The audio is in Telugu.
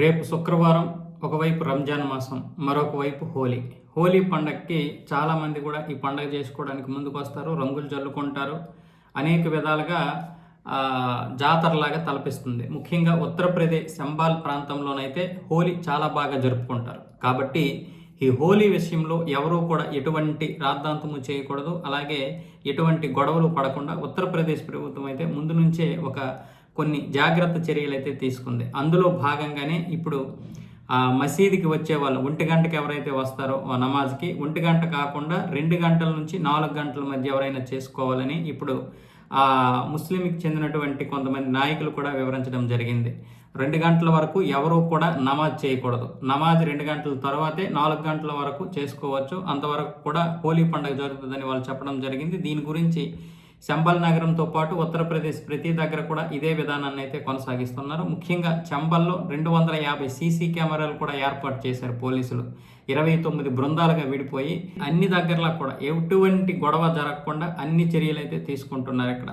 రేపు శుక్రవారం ఒకవైపు రంజాన్ మాసం మరొక వైపు హోలీ. హోలీ పండగకి చాలామంది కూడా ఈ పండగ చేసుకోవడానికి ముందుకు వస్తారు రంగులు జల్లుకుంటారు. అనేక విధాలుగా జాతరలాగా తలపిస్తుంది. ముఖ్యంగా ఉత్తరప్రదేశ్ సంబాల్ ప్రాంతంలోనైతే హోలీ చాలా బాగా జరుపుకుంటారు. కాబట్టి ఈ హోలీ విషయంలో ఎవరూ కూడా ఎటువంటి రాద్ధాంతము చేయకూడదు. అలాగే ఎటువంటి గొడవలు పడకుండా ఉత్తరప్రదేశ్ ప్రభుత్వం అయితే ముందు నుంచే ఒక కొన్ని జాగ్రత్త చర్యలు అయితే తీసుకుంది. అందులో భాగంగానే ఇప్పుడు ఆ మసీదుకి వచ్చే వాళ్ళు ఒంటి గంటకి ఎవరైతే వస్తారో ఆ నమాజ్కి ఒంటి గంట కాకుండా రెండు గంటల నుంచి నాలుగు గంటల మధ్య ఎవరైనా చేసుకోవాలని ఇప్పుడు ముస్లింకి చెందినటువంటి కొంతమంది నాయకులు కూడా వివరించడం జరిగింది. రెండు గంటల వరకు ఎవరూ కూడా నమాజ్ చేయకూడదు. నమాజ్ రెండు గంటల తర్వాతే నాలుగు గంటల వరకు చేసుకోవచ్చు. అంతవరకు కూడా హోలీ పండుగ జరుగుతుందని వాళ్ళు చెప్పడం జరిగింది. దీని గురించి చంబల్ నగరంతో పాటు ఉత్తరప్రదేశ్ ప్రతి దగ్గర కూడా ఇదే విధానాన్ని అయితే కొనసాగిస్తున్నారు. ముఖ్యంగా చంబల్లో రెండు వందల యాభై సీసీ కెమెరాలు కూడా ఏర్పాటు చేశారు పోలీసులు. ఇరవై తొమ్మిది బృందాలుగా విడిపోయి అన్ని దగ్గరలో కూడా ఎటువంటి గొడవ జరగకుండా అన్ని చర్యలు అయితే తీసుకుంటున్నారు ఇక్కడ.